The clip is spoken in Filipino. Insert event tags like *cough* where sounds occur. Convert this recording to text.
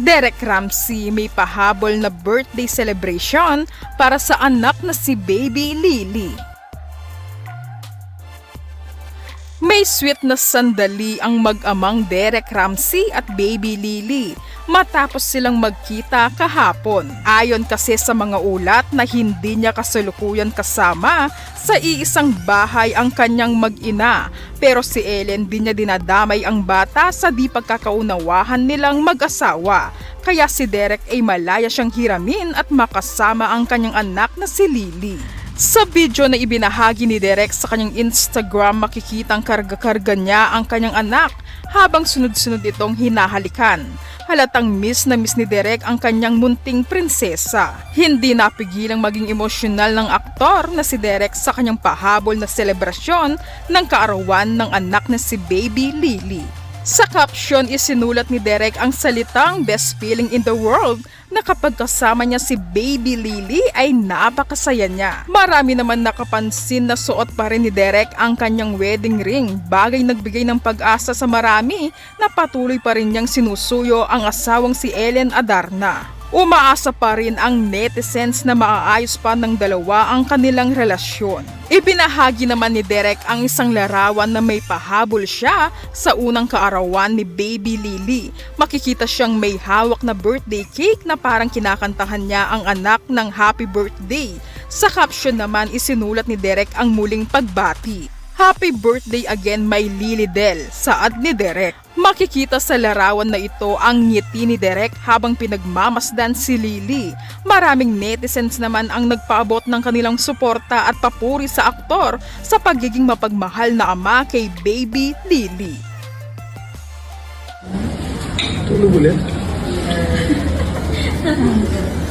Derek Ramsey may pahabol na birthday celebration para sa anak na si Baby Lily. May sweet na sandali ang mag-amang Derek Ramsey at Baby Lily matapos silang magkita kahapon. Ayon kasi sa mga ulat na hindi niya kasalukuyan kasama sa iisang bahay ang kanyang mag-ina. Pero si Ellen di niya dinadamay ang bata sa di pagkakaunawahan nilang mag-asawa. Kaya si Derek ay malaya siyang hiramin at makasama ang kanyang anak na si Lily. Sa video na ibinahagi ni Derek sa kanyang Instagram makikitang karga-karga niya ang kanyang anak habang sunod-sunod itong hinahalikan. Halatang miss na miss ni Derek ang kanyang munting prinsesa. Hindi napigilang maging emosyonal ng aktor na si Derek sa kanyang pahabol na selebrasyon ng kaarawan ng anak na si Baby Lily. Sa caption isinulat ni Derek ang salitang best feeling in the world na kapag kasama niya si Baby Lily ay napakasaya niya. Marami naman nakapansin na suot pa rin ni Derek ang kanyang wedding ring, bagay nagbigay ng pag-asa sa marami na patuloy pa rin niyang sinusuyo ang asawang si Ellen Adarna. Umaasa pa rin ang netizens na maaayos pa ng dalawa ang kanilang relasyon. Ibinahagi naman ni Derek ang isang larawan na may pahabol siya sa unang kaarawan ni Baby Lily. Makikita siyang may hawak na birthday cake na parang kinakantahan niya ang anak ng happy birthday. Sa caption naman isinulat ni Derek ang muling pagbati. Happy birthday again my Lily Del, saad ni Derek. Makikita sa larawan na ito ang ngiti ni Derek habang pinagmamasdan si Lily. Maraming netizens naman ang nagpaabot ng kanilang suporta at papuri sa aktor sa pagiging mapagmahal na ama kay baby Lily. Tulog ulit? *laughs*